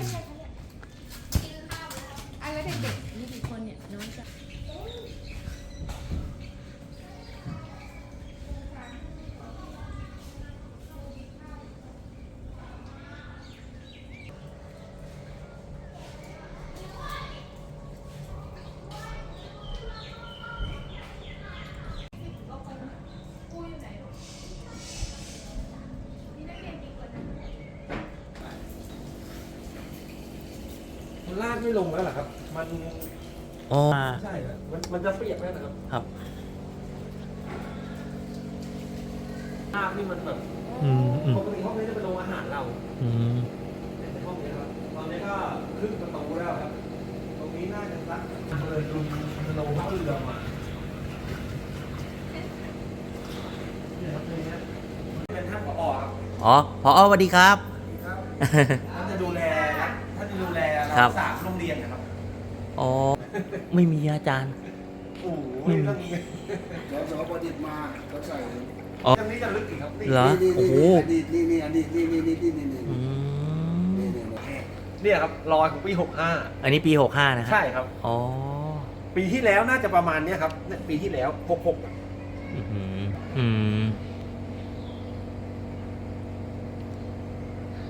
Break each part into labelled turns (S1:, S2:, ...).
S1: อะแล้วเด็กๆมีกี่คนเนี่ยน้องจะ
S2: มัน ลาดไม่ลงแล้วเหรอครับ มัน
S3: อ๋อ
S2: ใช่ครับมันมันจะเปียกแล้วนะครับ
S3: ครับ
S2: ลาดนี่มันแบบ
S3: อืมอืม
S2: ปกติห้องนี้จะเป็นโรงอาหารเรา
S3: อืม
S2: ในห้องนี้ครับตอนนี้ก็ขึ้นประตูแล้วครับ ตรงนี้น่าจะสักเลยลุงจะลงท่าเรือมาเนี่ยครับตรงนี้เป็นท่านผอครับ
S3: อ๋อพอสวัสดีครับ
S2: ครับ
S3: ครั
S2: รับกษาโรงเรียนนะครับ
S3: อ๋อ ไม่มีอาจารย์
S2: โอ้โหก็มี
S4: สอสอประดิษฐ์มาเขาใส่
S3: อ๋อ
S2: ตรงนี้จะลึกอีกครับนี่
S3: เหรอ
S4: นี่
S3: โอ้
S4: นี่
S3: โห
S4: นี่นี่นี่นี่นี่นี่นี่นี่นี่นี่
S3: อื
S4: นี่
S3: ม
S4: นี่
S2: เนี่ยครับรอยของปีหกห้า
S3: อันนี้ปีหกห้านะครั
S2: ใช่ครับ
S3: อ๋อ
S2: ปีที่แล้วน่าจะประมาณเนี้ยครับเนี่ยปีที่แล้วหกหก
S3: อืมอืม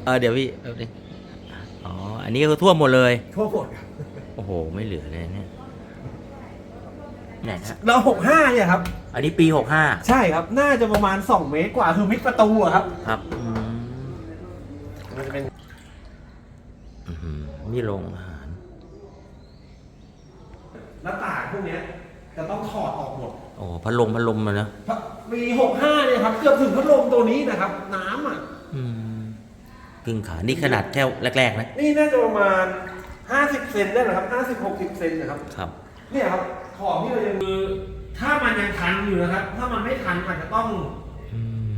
S3: เออเดี๋ยวพี่แป๊บนึง อ๋อ อันนี้ก็คือท่วมหมดเลย
S2: ทั่วหมดครับ
S3: โอ้โห ไม่เหลือเลยเนี่ยไหนฮะ
S2: เราหกห้าเนี่ยครับ
S3: อันนี้ปีหกห้า
S2: ใช่ครับ น่าจะประมาณสองเมตรกว่าคือมิดประตูอะครับ
S3: ครับอืม
S2: มันจะเป็น
S3: อื้อหือนี่โรงอาหาร
S2: หน้าต่างพวกเนี้ยจะต้องถอดออกหมด
S3: โอ้พัดลมพัดลมมานะ
S2: มีหกห้าเนี่ยครับ เกือบถึงพัดลมตัวนี้นะครับ น้ำอะ
S3: อืม กึ่งขานี่ขนาดแค่แรกๆนะ
S2: นี่น่าจะประมาณห้าสิบเซนได้นะครับห้าสิบหกสิบเซนนะครับ
S3: ครับ
S2: เนี่ยครับของที่เรายังมือถ้ามันยังทันอยู่นะครับ ถ้ามันไม่ทันอาจจะต้อง
S3: อืม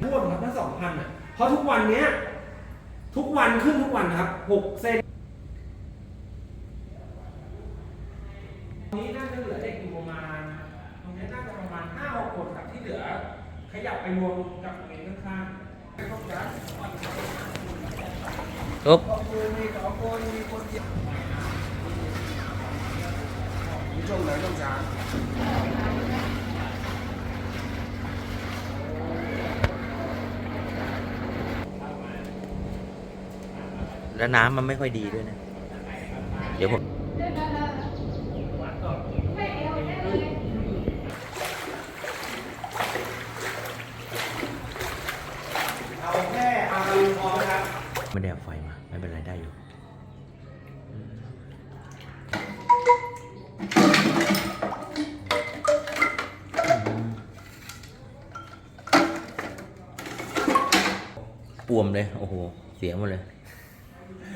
S2: ท่วมครับถ้าสองพันอะ เพราะทุกวันเนี้ย ทุกวันขึ้นทุกวันนะครับหกเซนตรงนี้น่าจะเหลือเด็กอยู่ประมาณตรงนี้น่าจะประมาณห้าหกคนครับที่เหลือ ขยับไปรวมกับ ลุก
S4: ช่
S3: แล้วน้ำมันไม่ค่อยดีด้วยนะ เดี๋ยวผม ปวมเลยโอ้โหเสียหมดเลย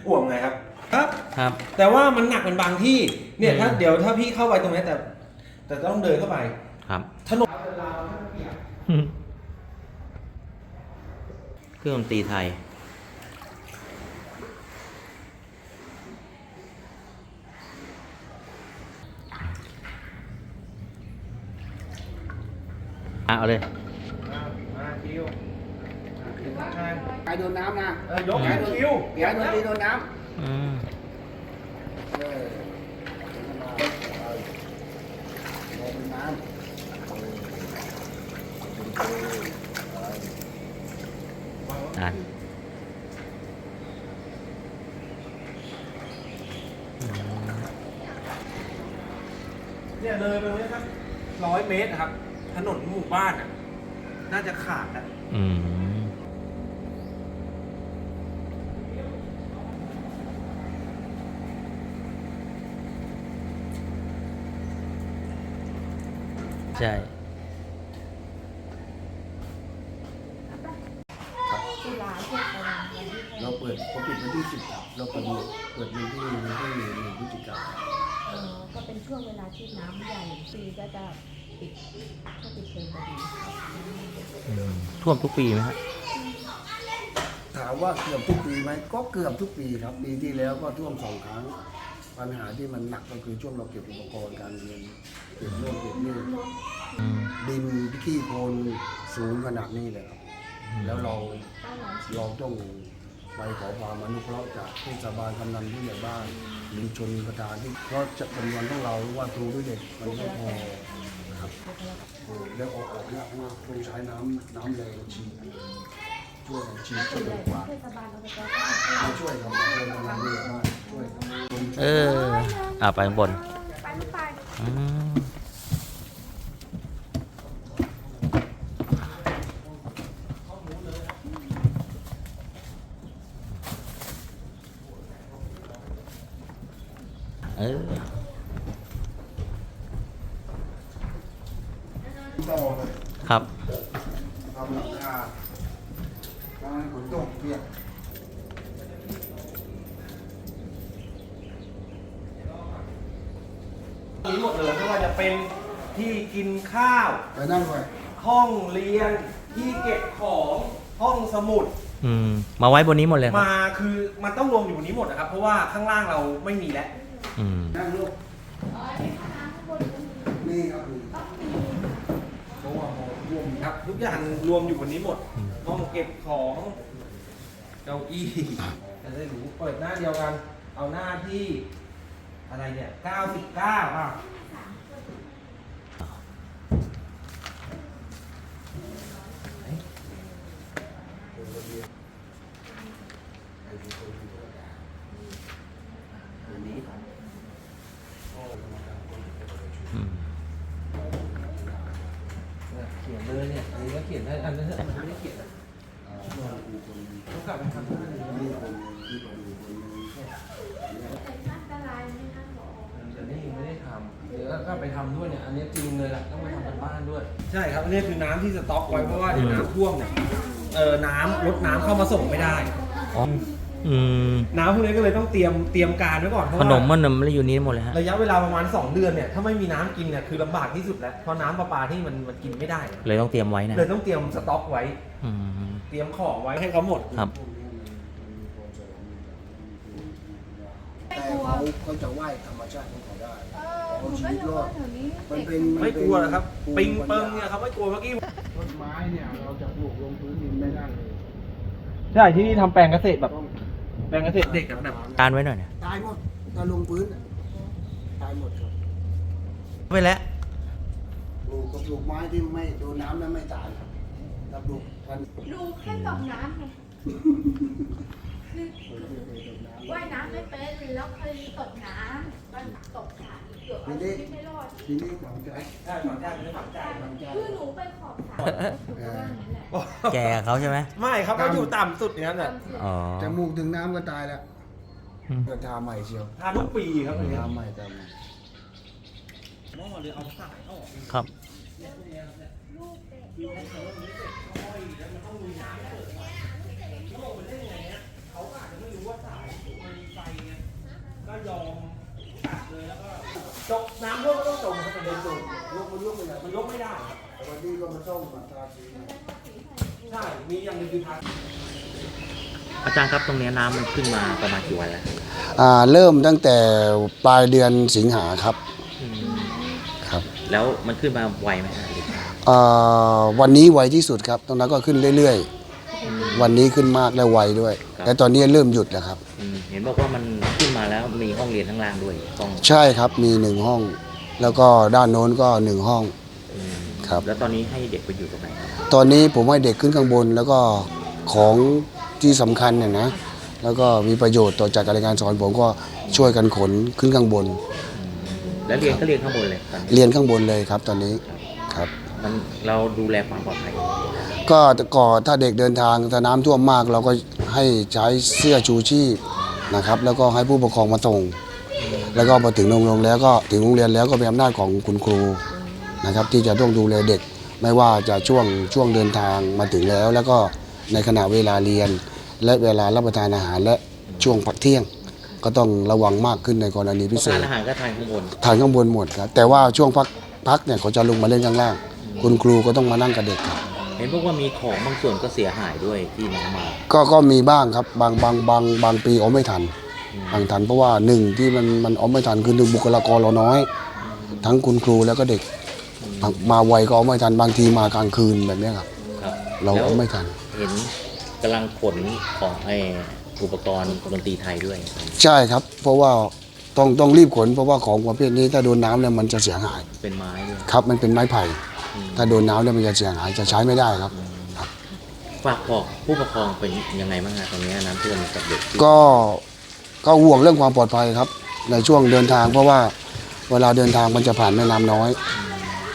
S2: อ่วมไงครับ ครับ
S3: ครับ
S2: แต่ว่ามันหนักเป็นบางที่เนี่ยถ้า
S3: อืม
S2: เดี๋ยวถ้าพี่เข้าไปตรงนี้แต่ แต่ต้องเดินเข้าไป
S3: ครับ
S2: ถนน
S3: เครื่องดนตรีไทยอะเอาเลย
S2: มาคิว
S4: ใครโดนน้ำนะ
S2: เออยกคิว
S4: เดี๋ยวโดนตีโดนน้
S3: อืมำ
S4: เออโดนน้ำ
S3: อะ
S2: เนี่ยเลยไปตรงนี้ครับร้อยเมตรนะครับ ถนนหมู่บ้านอะ น่าจะขาดอะ
S3: อืม ใช่
S1: จุฬาพวกอะไรอย่างเงี้ย
S4: เราเปิดเขาปิดวันที่สิบเราเปิดเปิดวันที่วันที่หนึ่งพฤศจิกา
S1: เออก็เป็นช่วงเวลาที่น้ำใหญ่ปีก็จะปิดก็ปิดเป็นพอดี
S3: อืมท่วมทุกปีไหมฮะ
S4: ถามว่าเกือบทุกปีไหมก็เกือบทุกปีครับ ปีที่แล้วก็ท่วมสองครั้ง ปัญหาที่มันหนักก็คือช่วงเราเก็บอุปกรณ์การเรียนเก็บโน่นเก็บนี่ดินที่โคลนสูงขนาดนี้เลยครับแล้วเราเราต้องไปขอความอนุเคราะห์จากเทศบาลกำนันผู้ใหญ่บ้านหรือชนประธานที่เพราะจะจำนวนของเราว่าครูด้วยเด็กมันไม่พอครับแล้วออกออกยากมากต้องใช้น้ำน้ำแรงฉีด ช่วยกันฉีดช่วยกันกวาด
S1: เทศบาลอบตก็
S4: มาช่วยครับมาช่วยกำนันผู้ใหญ่บ้าช่วยครับคน
S3: เออ อ่าไปข้างบน
S1: ไปไม่ไป
S3: อืมเออ
S4: ต่อเลย
S3: ครับ
S4: ทำหลังคา ทำให้ฝนตกเปียก
S2: มีหมดเลยไม่ว่าจะเป็นที่กินข้าว
S4: ไปนั่งไว้
S2: ห้องเรียน ที่เก็บของห้องสมุด
S3: อืม มาไว้บนนี้หมดเลยครับ
S2: มาคือมันต้องรวมอยู่บนนี้หมดนะครับ เพราะว่าข้างล่างเราไม่มีแล้ว
S3: อืม
S4: นั่งลูกนี่ครับนี่เพราะว่าพอร่วม
S2: ครับ ทุกอย่างรวมอยู่บนนี้หมดห้องเก็บของเก้าอี้จะได้รู้เปิดหน้าเดียวกัน เอาหน้าที่ อะไรเนี่ย99อะ
S3: อืม
S2: เขียนเลยเนี่ยอันนี้ก็เขียนได้ อันนั้นอันนี้ไม่ได้เขียนนะ
S4: อ่าร่วมครูคนหนึ่ง
S2: ต้องกลับไปทำหน้าเลย
S4: นี่คนหนึ่งนี่คนหนึ่งคนหนึ่งเนี่ย
S1: อันตรายไหมคะผอ
S2: แต่นี่ยังไม่ได้ทำเดี๋ยวก็ไปทำด้วยเนี่ย อันนี้จริงเลยแหละต้องไปทำกันบ้านด้วย ใช่ครับอันนี้คือน้ำที่สต็อกไว้เพราะว่าเดี๋ยวน้ำท่วมเนี่ยเออน้ำรถน้ำเข้ามาส่งไม่ได้
S3: อ๋ออืม
S2: น้ำพวกนี้ก็เลยต้องเตรียมเตรียมการไว้ก่อนเพราะ
S3: ข
S2: ว่าน
S3: มมันนมอะไรอยู่นี้หมดเลยฮะ
S2: ระยะเวลาประมาณ 2 เดือนเนี่ยถ้าไม่มีน้ำกินเนี่ยคือลำบากที่สุดแล้วเพราะน้ำประปาที่มันมันกินไม่ได้
S3: เลยต้องเตรียมไว้นะ
S2: เลยต้องเตรียมสต็อกไว้
S3: อืม
S2: เต รียมของไว้ให้เขาหมด
S3: ครับ
S4: แต่เขาเขาจะไหว้ธรรมชาติของเขาได้
S1: เออหนูก็ยังว่าแถวนี้
S4: มัน
S1: เด็ก
S4: เป็น
S2: ไม่กลัวนะครับ ปิงเปิงเนี่ยเขาไม่กลัวเมื่อกี้
S4: ต้นไม้เนี่ยเราจะปลูกลงพื้นดินไม่ได้เลย
S2: ใช่ที่นี่ทำแปลงเกษตรแบบ แปลงเกษตรเด็กอะแบบ
S3: การไว้หน่อยนะ
S4: ตายหมดถ้าลงพื้นน่ะตายหมดครับ
S3: ไว้แล้ว
S4: ปลูกกับปลูกไม้ที่ไม่โดนน้ำแล้วไม่ตายถ้าปลูกพันธุ์
S1: ลุงแค่ตกน้ำไงว่ายน้ำไม่เป็นแล้วเคยตกน้ำก็ตกสระเกือบเอาชีวิตไม่รอด
S4: ทีนี้ฝังใจ
S2: ใช่ฝังใจไม่ได้ฝังใจ
S4: ฝังใจ
S1: คือหนูไปขอบสระหนูก็ว่าอย่างนั้นแหละ
S3: แกเขาใช่ไหม
S2: ไม่ครับเขาอยู่ต่ำสุดอย่างนั้นแหละ
S3: อ๋อ
S4: จมูกถึงน้ำก็ตายแล้ว
S3: อืม
S4: ก็ทาใหม่เชียว
S2: ทาทุกปีครับอย่างเงี้ย
S4: ทาใหม่ทาใหม่
S2: หม้อเลยเอาสายออก
S3: ครับ
S2: เขาอา จจะไม่รู้ว่าสายมันมีไฟไงก็ยอมตัดเลยแล้วก็จกน้ำท่วมก็ต้องจมครับประเด็นจม
S4: ยกมันยกไม่ได้
S2: มันยกไม่ได้ครับ
S4: แต่วันนี้ก็มาซ่อมมาทาสี
S2: ใช่ มีอย่างหนึงคือทา
S3: อาจารย์ครับตรงเนี้ยน้ำมันขึ้นมาประมาณกี่วันแล้ว
S4: อ่าเริ่มตั้งแต่ปลายเดือนสิงหาครับ
S3: อืม
S4: ครับ
S3: แล้วมันขึ้นมาไวไหมฮะ
S4: อ่า วันนี้ไวที่สุดครับตรงนั้นก็ขึ้นเรื่อยๆ วันนี้ขึ้นมากและไวด้วยแต่ตอนนี้เริ่มหยุดแล้วครับ
S3: อืมเห็นบอกว่ามันขึ้นมาแล้วมีห้องเรียนข้างล่างด้วยต้อง
S4: ใช่ครับมีหนึ่งห้อง แล้วก็ด้านโน้นก็หนึ่งห้อง
S3: อืม
S4: ครับ
S3: แล้วตอนนี้ให้เด็กไปอยู่ตรงไหนครับ
S4: ตอนนี้ผมให้เด็กขึ้นข้างบน แล้วก็ของที่สำคัญเนี่ยนะ แล้วก็มีประโยชน์ต่อจากการเรียนการสอนผมก็ช่วยกันขนขึ้นข้างบน
S3: แล้วเรียนก็เรียนข้างบนเลยตอนนี้
S4: เรียนข้างบนเลยครับตอนนี้ครับ
S3: มันเราดูแลความปลอดภัย
S4: ก็ก่อนถ้าเด็กเดินทางถ้าน้ำท่วมมาก เราก็ให้ใช้เสื้อชูชีพนะครับ แล้วก็ให้ผู้ปกครองมาส่ง แล้วก็พอถึงโรงเรียนแล้วก็ถึงโรงเรียนแล้วก็เป็นอำนาจของคุณครูนะครับ ที่จะต้องดูแลเด็ก ไม่ว่าจะช่วงช่วงเดินทางมาถึงแล้ว แล้วก็ในขณะเวลาเรียน และเวลารับประทานอาหารและช่วงพักเที่ยง ก็ต้องระวังมากขึ้นในกรณีพิเศ
S3: ทา
S4: ษ
S3: นอาหารก็ทานข้างบน
S4: ทานข้างบนหมดครับแต่ว่าช่วงพักพักเนี่ยเขาจะลงมาเล่นข้างล่าง คุณครูก็ต้องมานั่งกับเด็กครับ
S3: เห็นบอกว่ามีของบางส่วนก็เสียหายด้วยที่น้องมา
S4: ก็ก็มีบ้างครับบางบางบางบางปีเอาไม่ทัน
S3: อืม
S4: บางทันเพราะว่าหนึ่งที่มันมันเอาไม่ทันคือหนึ่งบุคลากรเราน้อย ทั้งคุณครูแล้วก็เด็ก มาไวก็เอาไม่ทันบางทีมากลางคืนแบบเนี้ยครับ
S3: ครับ
S4: เรา
S3: แล้ว
S4: เอาไม่ทัน
S3: เห็นกำลังขนของไอ้อุปกรณ์ดนตรีไทยด้วย
S4: ใช่ครับ เพราะว่าต้องต้องรีบขนเพราะว่าของประเภทนี้ถ้าโดนน้ำเนี่ยมันจะเสียหาย
S3: เป็นไม้ด้วย
S4: ครับมันเป็นไม้ไผ่
S3: อืม
S4: ถ้าโดนน้ำเนี่ยมันจะเสียหายจะใช้ไม่ได้ครับ
S3: ฝากบอกผู้ปกครองเป็นยังไงบ้างฮะตอนนี้น้ำท่วมกับเด็ก
S4: ก็ก็ห่วงเรื่องความปลอดภัยครับ ในช่วงเดินทางเพราะว่าเวลาเดินทางมันจะผ่านแม่น้ำน้อย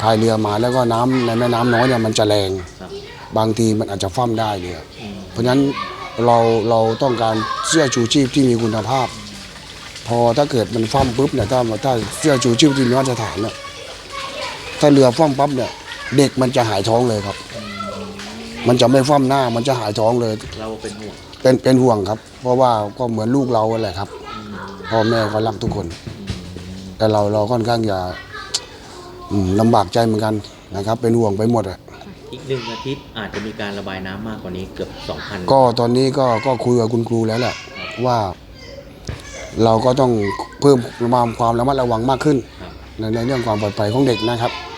S4: พายเรือมาแล้วก็น้ำในแม่น้ำน้อยเนี่ยมันจะแรง
S3: ครับ
S4: บางทีมันอาจจะฟ่ำได้เรือ
S3: อืม
S4: เพราะฉะนั้นเราเราต้องการเสื้อชูชีพที่มีคุณภาพ พอถ้าเกิดมันฟ่ำปุ๊บเนี่ยถ้าถ้าเสื้อชูชีพที่มีมาตรฐานเนี่ยถ้าเรือฟ่ำปั๊บเนี่ย เด็กมันจะหายท้องเลยครับ มันจะไม่ฟ่ำหน้า มันจะหายท้องเลย
S3: เราเป็นห่วง
S4: เป็นเป็นห่วงครับ เพราะว่าก็เหมือนลูกเราแหละครับ
S3: อืม
S4: พ่อแม่ก็รักทุกคน
S3: อืม
S4: แต่เราเราค่อนข้างจะอืมลำบากใจเหมือนกันนะครับ เป็นห่วงไปหมดอะ
S3: อีกหนึ่งอาทิตย์อาจจะมีการระบายน้ำมากกว่านี้เกือบ 2,000
S4: ก็ตอนนี้ก็ก็คุยกับคุณครูแล้วแหละว่า เราก็ต้องเพิ่มความระมัดระวังมากขึ้น
S3: ครับ
S4: ในในเรื่องความปลอดภัยของเด็กนะครับ
S3: อืม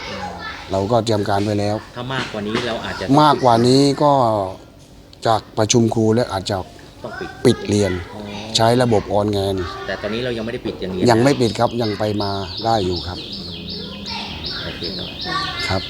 S4: เราก็เตรียมการไว้แล้ว
S3: ถ้ามากกว่านี้เราอาจจะ
S4: มากกว่านี้ก็จากประชุมครูแล้วอาจจะ
S3: ต้องปิด
S4: ปิดเรียน
S3: อ๋อ
S4: ใช้ระบบออนไลน์
S3: แต่ตอนนี้เรายังไม่ได้ปิดอย่างนี้
S4: ยังไม่ปิดครับยังไปมาได้อยู่ครับ
S3: โอเคครับ
S4: ครับ